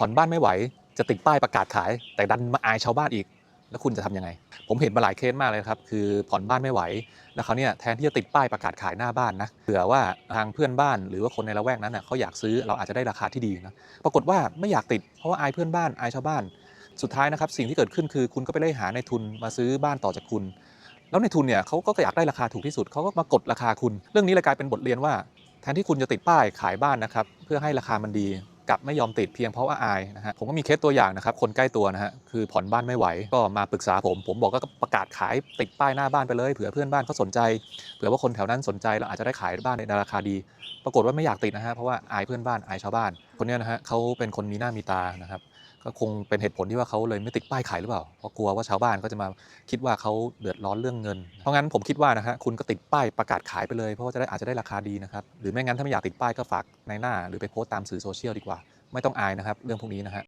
ผ่อนบ้านไม่ไหว จะติดป้ายประกาศขาย แต่ดันมาอายชาวบ้านอีก แล้วคุณจะทำยังไง ผมเห็นมาหลายเคสมากเลยครับ คือผ่อนบ้านไม่ไหว แล้วเขาเนี่ยแทนที่จะติดป้ายประกาศขายหน้าบ้านนะเผื่อว่าทางเพื่อนบ้านหรือว่าคนในละแวกนั้นน่ะเขาอยากซื้อเราอาจจะได้ราคาที่ดีนะปรากฏว่าไม่อยากติดเพราะว่าอายเพื่อนบ้านอายชาวบ้าน สุดท้ายนะครับสิ่งที่เกิดขึ้นคือคุณก็ไปไล่หาในทุนมาซื้อบ้านต่อจากคุณแล้วในทุนเนี่ยเขาก็อยากได้ราคาถูกที่สุดเขาก็มากดราคาคุณ เรื่องนี้เลยกลายเป็นบทเรียนว่า แทนที่คุณจะติดป้ายขายบ้านนะครับ เพื่อให้ราคามันดี กลับไม่ยอมติดเพียงเพราะว่าอายนะฮะผมก็มีเคสตัวอย่างนะครับคนใกล้ตัวนะฮะคือผ่อนบ้านไม่ไหวก็มาปรึกษาผม ผมบอกก็ประกาศขายติดป้ายหน้าบ้านไปเลยเผื่อเพื่อนบ้านเขาสนใจเผื่อว่าคนแถวนั้นสนใจเราอาจจะได้ขายบ้านในราคาดี ปรากฏว่าไม่อยากติดนะฮะเพราะว่าอายเพื่อนบ้านอายชาวบ้าน คนเนี้ยนะฮะเขาเป็นคนมีหน้ามีตานะครับก็คงเป็นเหตุผลที่ว่าเขาเลยไม่ติดป้ายขายหรือเปล่า เพราะกลัวว่าชาวบ้านก็จะมาคิดว่าเขาเดือดร้อนเรื่องเงิน เพราะงั้นผมคิดว่านะฮะคุณก็ติดป้ายประกาศขายไปเลยเพราะว่าจะได้อาจจะได้ราคาดีนะครับ หรือไม่งั้นถ้าไม่อยากติดป้ายก็ฝากในหน้า หรือไปโพสต์ตามสื่อโซเชียลดีกว่า ไม่ต้องอายนะครับ เรื่องพวกนี้นะฮะ